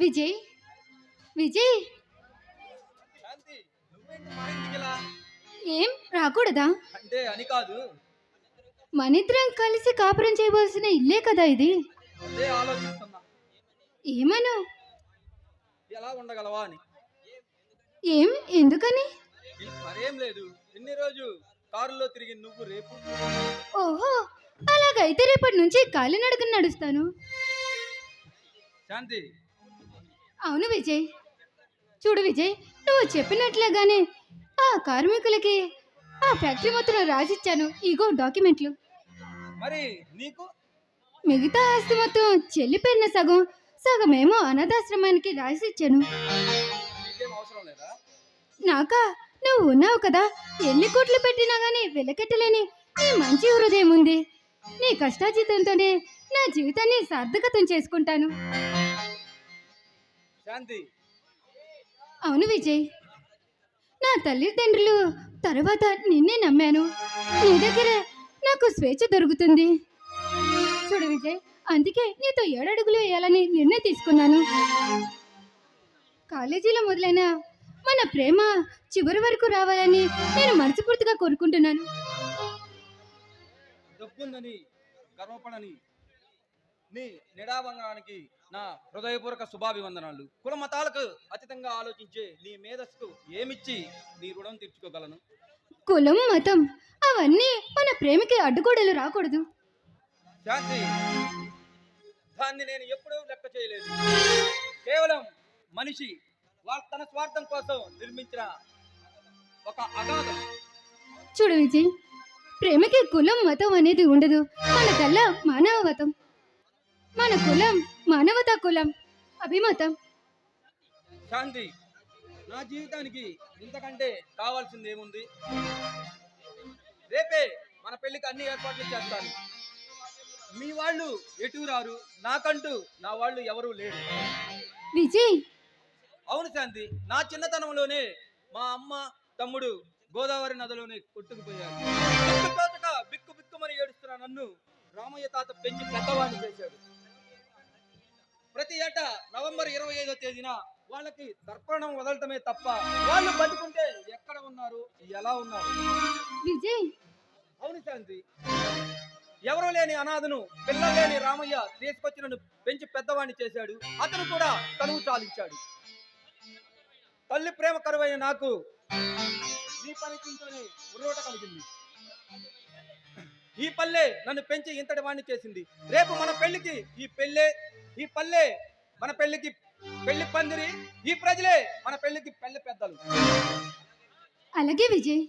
విజయ్ విజయ్. ఏం రాకూడదా? అంటే అని కాదు. మనిద్దరం కలిసి కాపురం చేయవలసిన ఇల్లే కదా ఇది? ఏమను? ఎలా ఉండగలవా అని. ఏం ఎందుకని? మరేం లేదు. ఎన్ని రోజు కారులో తిరిగి నువ్వు రేపు? ఓహో అలాగైతే రేపటి నుంచి కాలినడకన నడుస్తాను. శాంతి అవును విజయ్. చూడు విజయ్ నువ్వు చెప్పినట్లుగానే ఆ కార్మికులకి ఆ ఫ్యాక్టరీ మొత్తం రాసిచ్చాను. ఇగో డాక్యుమెంట్లు. మరి నీకు? మిగతా ఆస్తి మొత్తం చెల్లిపోయిన సగం సగమేమో అనాథాశ్రమానికి రాసిచ్చాను. నాకా నువ్వు ఉన్నావు కదా. ఎన్ని కోట్లు పెట్టినా గానీ వెలకెట్టలేని నీ మంచి హృదయం ఉంది. నీ కష్టాజీతంతోనే నా జీవితాన్ని సార్థకతం చేసుకుంటాను. శాంతి అవును విజయ్. నా తల్లిదండ్రులు తర్వాత నిన్నే నమ్మాను. నీ దగ్గర నాకు స్వేచ్ఛ దొరుకుతుంది. చూడు విజయ్ అందుకే నీతో ఏడడుగులు వేయాలని నిర్ణయం తీసుకున్నాను. కాలేజీలో మొదలైన మన ప్రేమ చివరి వరకు రావాలని నేను మనస్ఫూర్తిగా కోరుకుంటున్నాను. గర్వపడని నీ నిడాభంగానికి నా హృదయపూర్వక శుభాభివందనాలు. కుల మతాలకు అతీతంగా ఆలోచించే నీ మేధస్సుకు ఏమిచ్చి నీ రుణం తీర్చుకోగలను? కులం మతం అవన్నీ మన ప్రేమకి అడ్డుగోడలు రాకూడదు. శాంతి దాన్ని నేను ఎప్పుడూ లెక్క చేయలేదు. కేవలం మనిషి వాళ్ళ తన స్వార్థం కోసం నిర్మించిన ఒక అగాధం. చూడు విజయ్ ప్రేమకి కులం మతం అనేది ఉండదు. మన కల్లా మానవవతం మన కులం మానవతా కులం అభిమతం. శాంతి నా జీవితానికి ఇంతకంటే కావాల్సింది ఏముంది రేపే మన పెళ్ళికి అన్ని ఏర్పాట్లు చేస్తాను మీ వాళ్ళు ఎటు రారు నాకంటూ నా వాళ్ళు ఎవరూ లేరు. విజయ్! అవును శాంతి నా చిన్నతనంలోనే మా అమ్మ తమ్ముడు గోదావరి నదిలోనే కొట్టుకుపోయారు. బిక్కు బిక్కుమని ఏడుస్తున్న నన్ను రామయ్య తాత పెంచి పెద్దవాడిని చేశాడు. ప్రతి ఏటా నవంబర్ ఇరవై ఐదో తేదీన వాళ్ళకి తర్పణం వదలటమే తప్ప వాళ్ళు బతుకుంటే ఎక్కడ ఉన్నారు? ఎలా ఉన్నారు? విజయ్! అవును శాంతి. ఎవరు లేని అనాథను పిల్లలు లేని రామయ్య తీసుకొచ్చి నన్ను పెంచి పెద్దవాడిని చేశాడు. అతను కూడా తనువు చాలించాడు. తల్లి ప్రేమ కరువైన నాకు నీ పనికింతోనే ఉర్రోట కలిగింది. ఈ పల్లె నన్ను పెంచి ఇంతటి వాణ్ణి చేసింది. రేపు మన పెళ్ళికి ఈ పెళ్ళే ఈ పల్లె మన పెళ్ళికి పెళ్ళి పందిరి ఈ ప్రజలే మన పెళ్ళికి పెళ్ళి పెద్దలు. అలాగే విజయ్.